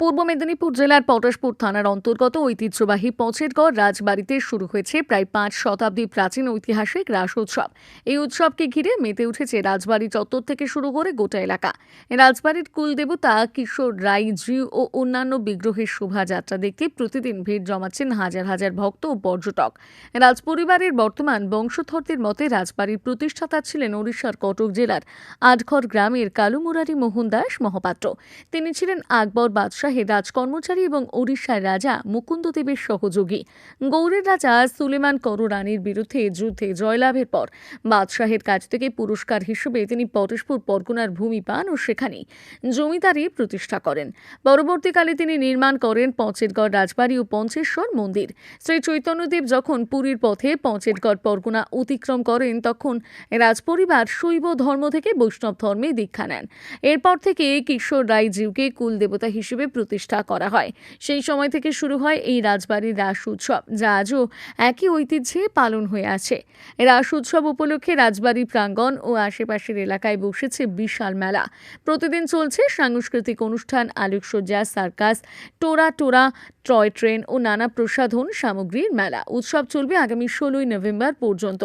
পূর্ব মেদিনীপুর জেলার পটাশপুর থানার অন্তর্গত ঐতিহ্যবাহী পচেরগড় রাজবাড়িতে শুরু হয়েছে প্রায় পাঁচ শতাব্দী প্রাচীন ঐতিহাসিক রাস উৎসব। এই উৎসবকে ঘিরে মেতে উঠেছে রাজবাড়ি চত্বর থেকে শুরু করে গোটা এলাকা। রাজবাড়ির কুলদেবতা, কিশোর রাই জিউ ও অন্যান্য বিগ্রহের শোভাযাত্রা দেখতে প্রতিদিন ভিড় জমাচ্ছেন হাজার হাজার ভক্ত ও পর্যটক। রাজপরিবারের বর্তমান বংশধরদের মতে রাজবাড়ির প্রতিষ্ঠাতা ছিলেন ওড়িশার কটক জেলার আটঘর গ্রামের কালুমুরারি মোহন দাস মহাপাত্র। তিনি ছিলেন আকবর বাদশাহের রাজকর্মচারী এবং ওড়িশার রাজা মুকুন্দদেবের সহযোগী। গৌড়ের রাজা সুলেমান কর রানীর বিরুদ্ধে যুদ্ধে জয়লাভের পর বাদশাহের কাছ থেকে পুরস্কার হিসেবে তিনি পরস্পর পরগনার ভূমি পান ও সেখানেই জমিদারি প্রতিষ্ঠা করেন। পরবর্তীকালে তিনি নির্মাণ করেন পঞ্চেরগড় রাজবাড়ি ও পঞ্চেশ্বর মন্দির। শ্রী চৈতন্যদেব যখন পুরীর পথে পঞ্চেরগড় পরগনা অতিক্রম করেন, তখন রাজপরিবার শৈব ধর্ম থেকে বৈষ্ণব ধর্মে দীক্ষা নেন। এরপর থেকে কিশোর রায়জিউকে কুলদেবতা হিসেবে প্রতিষ্ঠা করা হয়। সেই সময় থেকে শুরু হয় এই রাজবাড়ির রাস উৎসব, যা আজও একই ঐতিহ্যে পালন হয়ে আছে। রাস উৎসব উপলক্ষে রাজবাড়ি প্রাঙ্গণ ও আশেপাশের এলাকায় বসেছে বিশাল মেলা। প্রতিদিন চলছে সাংস্কৃতিক অনুষ্ঠান, আলোকসজ্জা, সার্কাস, টোরা টোরা, টয় ট্রেন ও নানা প্রসাধন সামগ্রীর মেলা। উৎসব চলবে আগামী ষোলোই নভেম্বর পর্যন্ত।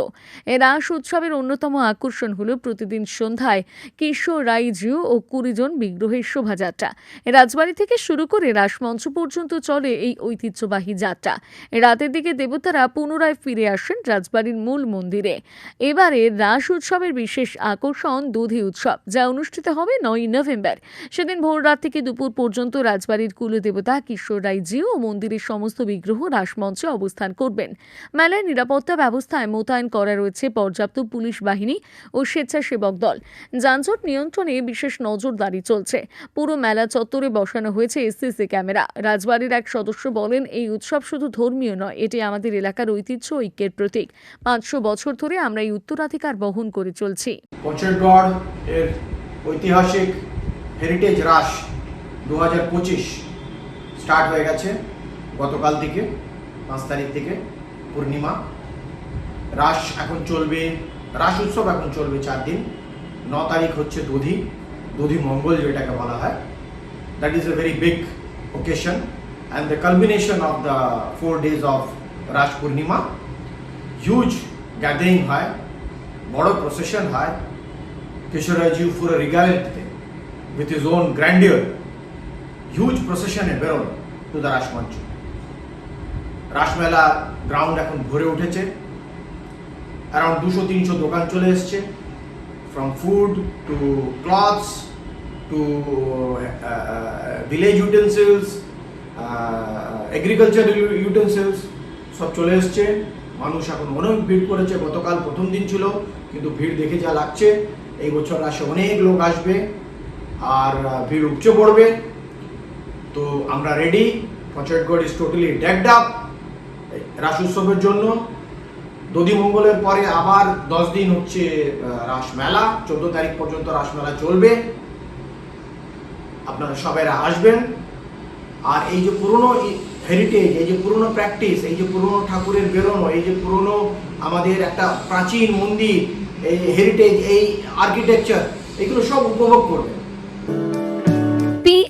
এ রাস উৎসবের অন্যতম আকর্ষণ হল প্রতিদিন সন্ধ্যায় কিশোর রাইজিউ ও কুড়িজন বিগ্রহের শোভাযাত্রা। রাজবাড়ি থেকে শুরু করে রাসমঞ্চ পর্যন্ত চলে এই ঐতিহ্যবাহী যাত্রা। রাতের দিকে দেবতারা পুনরায় ফিরে আসেন রাজবাড়ির মূল মন্দিরে। এবারে রাস উৎসবের বিশেষ আকর্ষণ দুধি উৎসব, যা অনুষ্ঠিত হবে নয় নভেম্বর। সেদিন ভোর রাত থেকে দুপুর পর্যন্ত রাজবাড়ির কুলদেবতা কিশোর রায়জিউ ও মন্দিরের সমস্ত বিগ্রহ রাসমঞ্চে অবস্থান করবেন। মেলায় নিরাপত্তা ব্যবস্থায় মোতায়েন করা রয়েছে পর্যাপ্ত পুলিশ বাহিনী ও স্বেচ্ছাসেবক দল। যানজট নিয়ন্ত্রণে বিশেষ নজরদারি চলছে। পুরো মেলা চত্বরে বসানো হয়েছে এসসিসি ক্যামেরা। রাজবাড়ির এক সদস্য বলেন, এই উৎসব শুধু ধর্মীয় নয়, এটি আমাদের এলাকার ঐতিহ্য ঐক্যের প্রতীক। পাঁচশো বছর ধরে আমরা এই উত্তরাধিকার বহন করে চলছি। ঐতিহাসিক হেরিটেজ রাস দু হাজার পঁচিশ স্টার্ট হয়ে গেছে গতকাল থেকে, পাঁচ তারিখ থেকে, পূর্ণিমা। রাস এখন চলবে রাস উৎসব এখন চলবে চার দিন। ন তারিখ হচ্ছে দধি দধি মঙ্গল যেটাকে বলা হয়। That is a very big occasion and the culmination of the four days of Ras Purnima huge gathering হয় বড় প্রসেশন হয় কিশোরাজি পুরো রিগালেন্টতে with his own grandeur huge প্রসেশনে বেরোন to the Rasmancha Rasmela ground এখন ভরে উঠেছে। অ্যারাউন্ড দুশো, তিনশো দোকান চলে এসছে। From food to clothes to village utensils agriculture utensils সব চলে এসছে। মানুষ এখন অনেক ভিড় করেছে, গতকাল প্রথম দিন ছিল, কিন্তু ভিড় দেখে যা লাগছে, এই বছর আসে অনেক লোক আসবে, আর ভিড় উপচে পড়বে। তো আমরা ready Panchayetgarh is totally decked up Ras উৎসবের জন্য। দধি মঙ্গলের পরে আবার দশ দিন হচ্ছে রাসমেলা চোদ্দ তারিখ পর্যন্ত রাসমেলা চলবে। আপনারা সবাইরা আসবেন। আর এই যে পুরনো হেরিটেজ এই যে পুরনো প্র্যাকটিস এই যে পুরনো ঠাকুরের বেরোনো, এই যে পুরনো আমাদের একটা প্রাচীন মন্দির, এই হেরিটেজ এই আর্কিটেকচার এগুলো সব উপভোগ করবেন।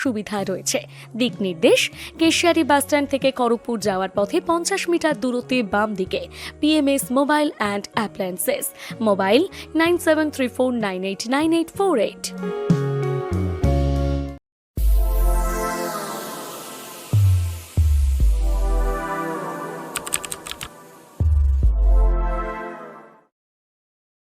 সুবিধা রয়েছে। দিক নির্দেশ, কেশিয়ারি বাসস্ট্যান্ড থেকে খড়গপুর যাওয়ার পথে পঞ্চাশ মিটার দূরত্বে বাম দিকে PMS mobile and appliances mobile nine seven three four nine eight nine eight four eight.